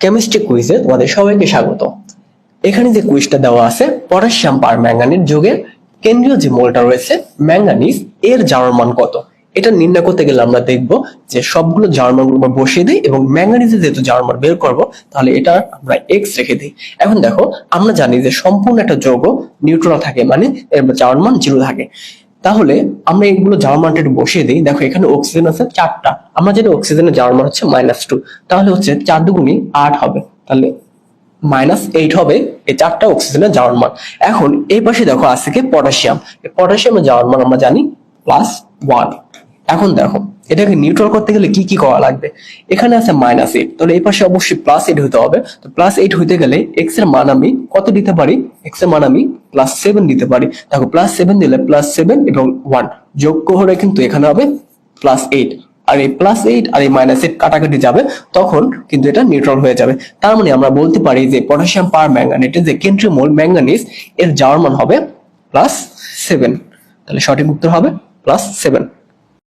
Chemistry কুইজে তোমাদের সবাইকে স্বাগত। এখানে যে কুইজটা দেওয়া আছে, পটাশিয়াম পার ম্যাঙ্গানিজ যোগের কেন্দ্রীয় যে মোলটা রয়েছে, ম্যাঙ্গানিজ, এর জারণ মান কত? এটা নির্ণয় করতে গেলে আমরা দেখব যে সবগুলো জারণ মানগুলো আমরা বসিয়ে দিই এবং ম্যাঙ্গানিজের যেহেতু জার্মান বের করব, তাহলে এটা আমরা এক্স রেখে দিই। এখন দেখো, আমরা জানি যে সম্পূর্ণ একটা যৌগ নিউট্রাল থাকে মানে এর জারণ মান জিরো থাকে। তাহলে আমরা এগুলো জার্মান মানটা বসিয়ে দিই। দেখো, এখানে অক্সিজেন আছে চারটা। আমরা যেটা অক্সিজেনের জার্মান মান হচ্ছে মাইনাস টু তাহলে হচ্ছে চার দুগুণি আট হবে। তাহলে মাইনাস এইট হবে। এই চারটা অক্সিজেনের জার্মান। মান এখন এই পাশে দেখো আছে কি? পটাশিয়াম। পটাশিয়ামের জার্মান আমরা জানি প্লাস ওয়ান এখন দেখো, এটাকে নিউট্রাল করতে গেলে কি কি করা লাগবে? এখানে আছে মাইনাস এইট তাহলে এই পাশে অবশ্যই প্লাস এইট হতে হবে। তো প্লাস এইট হইতে গেলে এক্সের মান আমি কত দিতে পারি? এক্সের মান আমি প্লাস সেভেন দিতে পারি। দেখো প্লাস সেভেন দিলে প্লাস সেভেন এবং ওয়ান যোগ করে কিন্তু এখানে হবে প্লাস এইট আর এই প্লাস এইট আর এই মাইনাস এইট কাটাকাটি যাবে, তখন কিন্তু এটা নিউট্রাল হয়ে যাবে। তার মানে আমরা বলতে পারি যে পটাশিয়াম পার ম্যাঙ্গানেটের যে কেন্দ্রীয় মোল ম্যাঙ্গানিজ এর যাওয়ার মান হবে প্লাস সেভেন তাহলে সঠিক উত্তর হবে প্লাস সেভেন